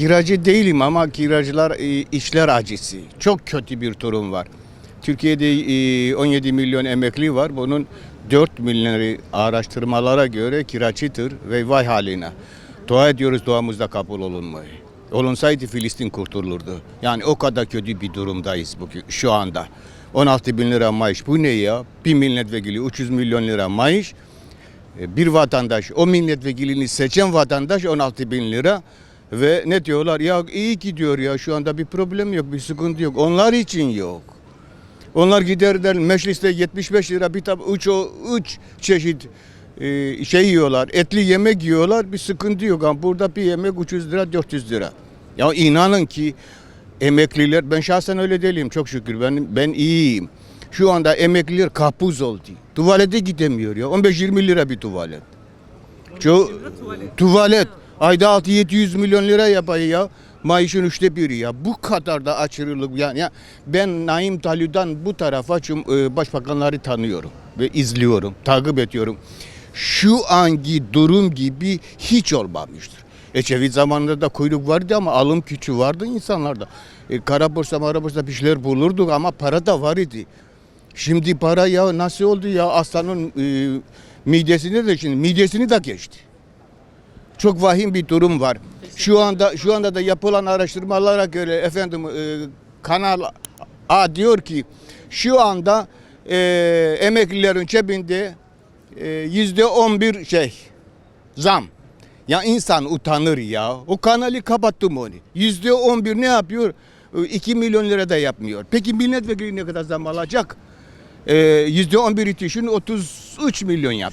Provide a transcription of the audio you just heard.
Kiracı değilim ama kiracılar e, işler acısı. Çok kötü bir durum var. Türkiye'de e, 17 milyon emekli var. Bunun 4 milyonu araştırmalara göre kiracıdır ve vay haline. Dua ediyoruz duamızda kabul olunmayı. Olunsaydı Filistin kurtulurdu. Yani o kadar kötü bir durumdayız bugün şu anda. 16 bin lira maaş bu ne ya? Bir milletvekili 300 milyon lira maaş. E, Bir vatandaş, o milletvekilini seçen vatandaş 16 bin lira ve ne diyorlar? Ya iyi gidiyor ya şu anda bir problem yok, bir sıkıntı yok. Onlar için yok. Onlar giderler mecliste 75 lira bir tab 3 o 3 çeşit e, şey yiyorlar. Etli yemek yiyorlar. Bir sıkıntı yok ama burada bir yemek 300 lira 400 lira. Ya inanın ki emekliler ben şahsen öyle değilim çok şükür. Ben ben iyiyim. Şu anda emekliler kapuz oldu. Tuvalete gidemiyor ya. 15-20 lira bir tuvalet. Çok tuvalet. Ayda 6-700 milyon lira yapıyor ya. Maaşın üçte biri ya. Bu kadar da aşırılık yani. Ya ben Naim Talib'den bu tarafa e, başbakanları tanıyorum ve izliyorum, takip ediyorum. Şu anki durum gibi hiç olmamıştır. Ecevit zamanında da kuyruk vardı ama alım gücü vardı insanlarda. E, kara borsa, mara borsa bir şeyler bulurduk ama para da var idi. Şimdi para ya nasıl oldu ya aslanın e, midesini de şimdi midesini de geçti. Çok vahim bir durum var. Şu anda şu anda da yapılan araştırmalara göre efendim e, Kanal A diyor ki şu anda e, emeklilerin cebinde e, yüzde on bir şey zam. Ya insan utanır ya. O kanalı kapattım onu. Yüzde on bir ne yapıyor? 2 milyon lira da yapmıyor. Peki milletvekili ne kadar zam alacak? Ee, Yüzde on bir düşün 33 milyon yap.